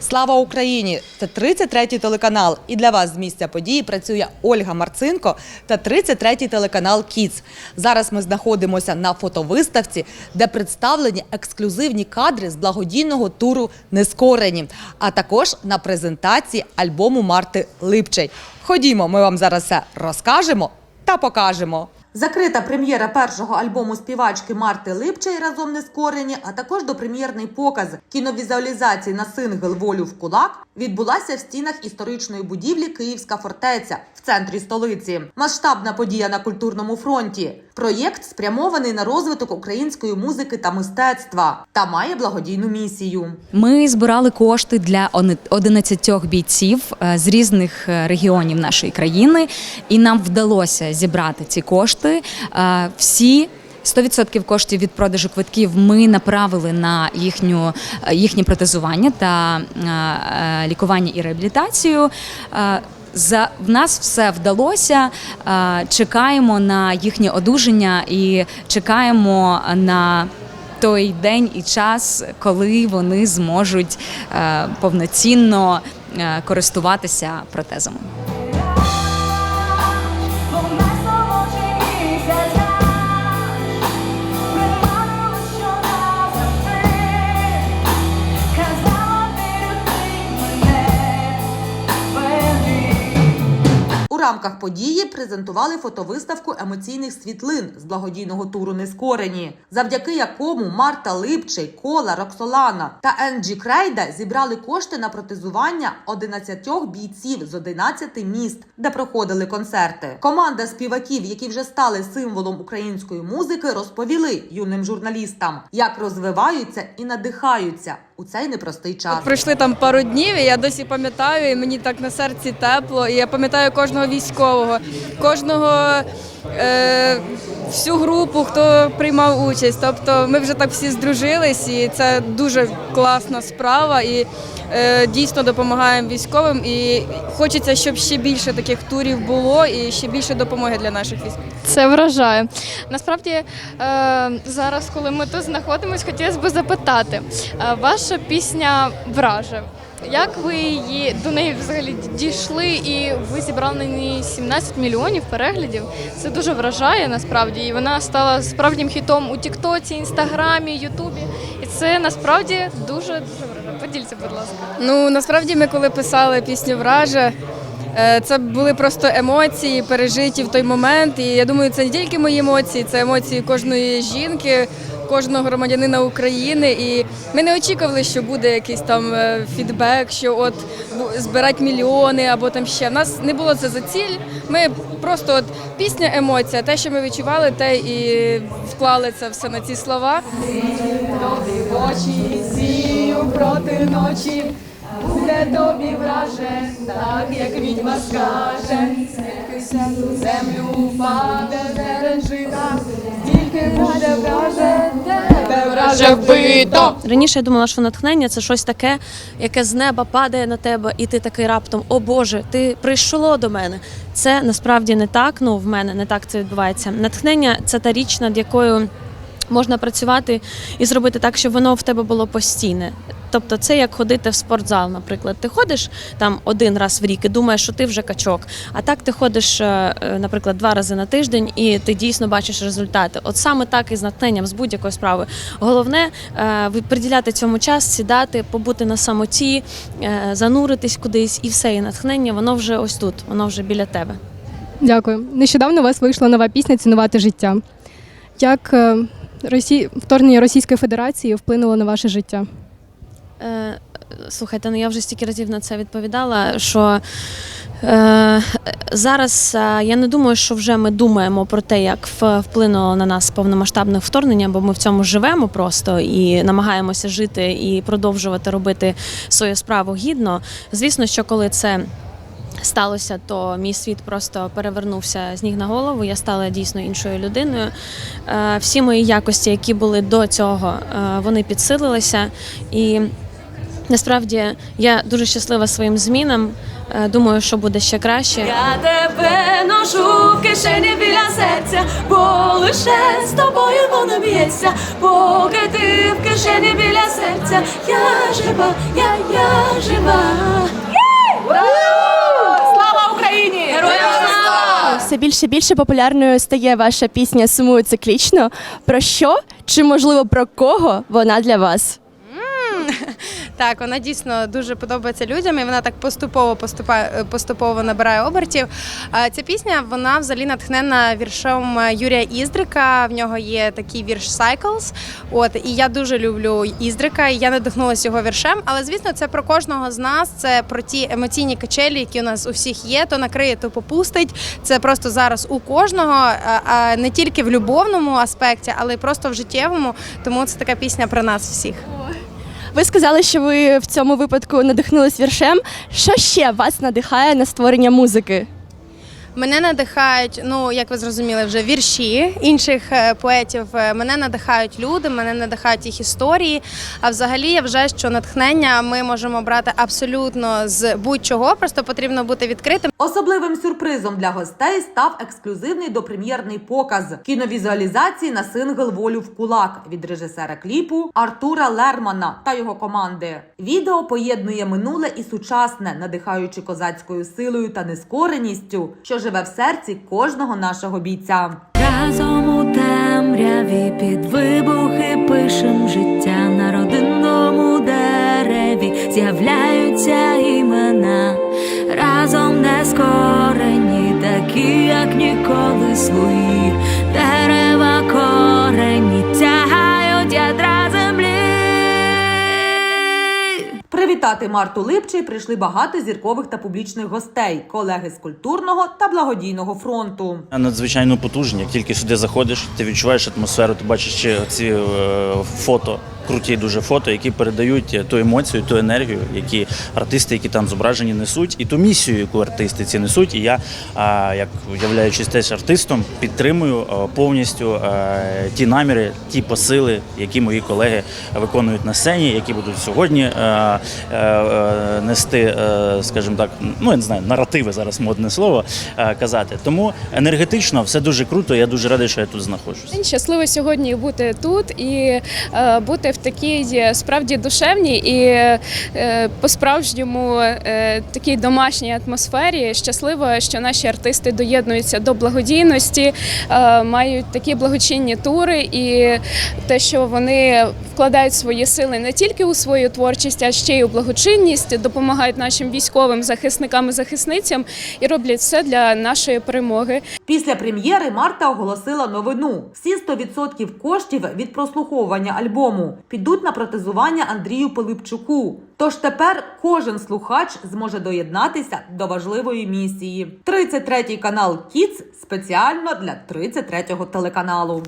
Слава Україні! Це 33-й телеканал. І для вас з місця події працює Ольга Марцинко та 33-й телеканал Кіц. Зараз ми знаходимося на фотовиставці, де представлені ексклюзивні кадри з благодійного туру Нескорені, а також на презентації альбому Марти Липчей. Ходімо, ми вам зараз все розкажемо та покажемо. Закрита прем'єра першого альбому співачки Марти Липчей разом не скорені, а також допрем'єрний показ кіновізуалізації на сингл Волю в кулак відбулася в стінах історичної будівлі Київська фортеця в центрі столиці. Масштабна подія на культурному фронті. Проєкт спрямований на розвиток української музики та мистецтва та має благодійну місію. Ми збирали кошти для оне- 11 бійців е, з різних е, регіонів нашої країни, і нам вдалося зібрати ці кошти. Е, Всі 100% коштів від продажу квитків ми направили на їхню, е, їхнє протезування та е, лікування і реабілітацію. За в нас все вдалося. Чекаємо на їхнє одужання і чекаємо на той день і час, коли вони зможуть повноцінно користуватися протезами. Рамках події презентували фотовиставку емоційних світлин з благодійного туру Нескорені, завдяки якому Марта Липчий, Кола, Роксолана та Енджі Крейда зібрали кошти на протезування 11 бійців з 11 міст, де проходили концерти. Команда співаків, які вже стали символом української музики, розповіли юним журналістам, як розвиваються і надихаються у цей непростий час. Пройшли там пару днів, і я досі пам'ятаю, і мені так на серці тепло. І я пам'ятаю кожного військового, кожного е, всю групу, хто приймав участь. Тобто ми вже так всі здружились, і це дуже класна справа. І е, дійсно допомагаємо військовим. І хочеться, щоб ще більше таких турів було і ще більше допомоги для наших військових. Це вражає. Насправді, е, зараз, коли ми тут знаходимося, хотілося б запитати, е, ваша пісня враже. Як ви її до неї взагалі дійшли, і ви зібрали на ній 17 мільйонів переглядів? Це дуже вражає насправді. І вона стала справжнім хітом у Тіктоці, Інстаграмі, Ютубі. І це насправді дуже дуже вражає. Поділіться, будь ласка. Ну насправді ми коли писали пісню Враже. е, Це були просто емоції, пережиті в той момент. І я думаю, це не тільки мої емоції, це емоції кожної жінки, кожного громадянина України. І ми не очікували, що буде якийсь там е, фідбек, що от збирать мільйони або там ще. У нас не було це за ціль. Ми просто от пісня, емоція, те, що ми відчували, те і вклали це все на ці слова. Очі проти ночі, буде тобі враже, так як відьма скаже, у землю впаде зерен жита, тільки буде враже, враже вбито. Раніше я думала, що натхнення це щось таке, яке з неба падає на тебе, і ти такий раптом, о Боже, ти прийшло до мене. Це насправді не так. Ну в мене не так це відбувається. Натхнення це та річ, над якою можна працювати і зробити так, щоб воно в тебе було постійне. Тобто, це як ходити в спортзал, наприклад. Ти ходиш там один раз в рік і думаєш, що ти вже качок. А так ти ходиш, е, е, наприклад, два рази на тиждень, і ти дійсно бачиш результати. От саме так і з натхненням з будь-якої справи. Головне е, приділяти цьому час, сідати, побути на самоті, зануритись кудись, і все. І натхнення воно вже ось тут, воно вже біля тебе. Дякую. Нещодавно у вас вийшла нова пісня Цінувати життя. Як Росі... вторгнення Російської Федерації вплинуло на ваше життя? Е, слухайте, ну я вже стільки разів на це відповідала, що е, зараз е, я не думаю, що вже ми думаємо про те, як вплинуло на нас повномасштабне вторгнення, бо ми в цьому живемо просто і намагаємося жити і продовжувати робити свою справу гідно. Звісно, що коли це. Сталося, то мій світ просто перевернувся з ніг на голову. Я стала дійсно іншою людиною. Е, Всі мої якості, які були до цього, е, вони підсилилися. І насправді я дуже щаслива своїм змінам. Е, Думаю, що буде ще краще. Я тебе ношу в кишені біля серця, бо лише з тобою воно б'ється, поки ти в кишені біля серця, я жива, я, я жива. Слава Україні! Героям слава! Все більше і більше популярною стає ваша пісня Сумую циклічно. Про що чи можливо про кого вона для вас? Так, вона дійсно дуже подобається людям, і вона так поступово поступає, поступово набирає обертів. Ця пісня вона взагалі натхнена віршом Юрія Іздрика. В нього є такий вірш Cycles. От і я дуже люблю Іздрика. І я надихнулася його віршем. Але звісно, це про кожного з нас. Це про ті емоційні качелі, які у нас у всіх є. То накриє, то попустить. Це просто зараз у кожного, а не тільки в любовному аспекті, але й просто в життєвому. Тому це така пісня про нас всіх. Ви сказали, що ви в цьому випадку надихнулись віршем. Що ще вас надихає на створення музики? Мене надихають, ну як ви зрозуміли, вже вірші інших е, поетів. Е, Мене надихають люди, мене надихають їх історії. А взагалі я вважаю, що натхнення ми можемо брати абсолютно з будь-чого, просто потрібно бути відкритим. Особливим сюрпризом для гостей став ексклюзивний допрем'єрний показ кіновізуалізації на сингл Волю в кулак від режисера кліпу Артура Лермана та його команди. Відео поєднує минуле і сучасне, надихаючи козацькою силою та нескореністю, що живе в серці кожного нашого бійця. Разом у темряві під вибухи пишем життя на родинному дереві з'являються імена, разом нескорені, такі, як ніколи свої дерева корені Привітати Марту Липчий прийшли багато зіркових та публічних гостей, колеги з культурного та благодійного фронту. Надзвичайно потужні. Як тільки сюди заходиш, ти відчуваєш атмосферу, ти бачиш ці е, фото, круті дуже фото, які передають ту емоцію, ту енергію, які артисти, які там зображені, несуть, і ту місію, яку артисти ці несуть. І я, як являючись теж артистом, підтримую е, повністю е, ті наміри, ті посили, які мої колеги виконують на сцені, які будуть сьогодні е, е, е, нести, е, скажімо так, ну я не знаю, наративи зараз модне слово е, казати. Тому енергетично все дуже круто. Я дуже радий, що я тут знаходжусь. Щаслива сьогодні бути тут і е, бути в такій е, справді душевній і е, по-справжньому е, такій домашній атмосфері. Щасливо, що наші артисти доєднуються до благодійності, мають такі благочинні тури, і те, що вони вкладають свої сили не тільки у свою творчість, а ще й у благочинність, допомагають нашим військовим захисникам і захисницям і роблять все для нашої перемоги. Після прем'єри Марта оголосила новину: всі 100% коштів від прослуховування альбому підуть на протезування Андрію Пилипчуку. Тож тепер кожен слухач зможе доєднатися до важливої місії. 33-й канал Кіц спеціально для 33-го телеканалу.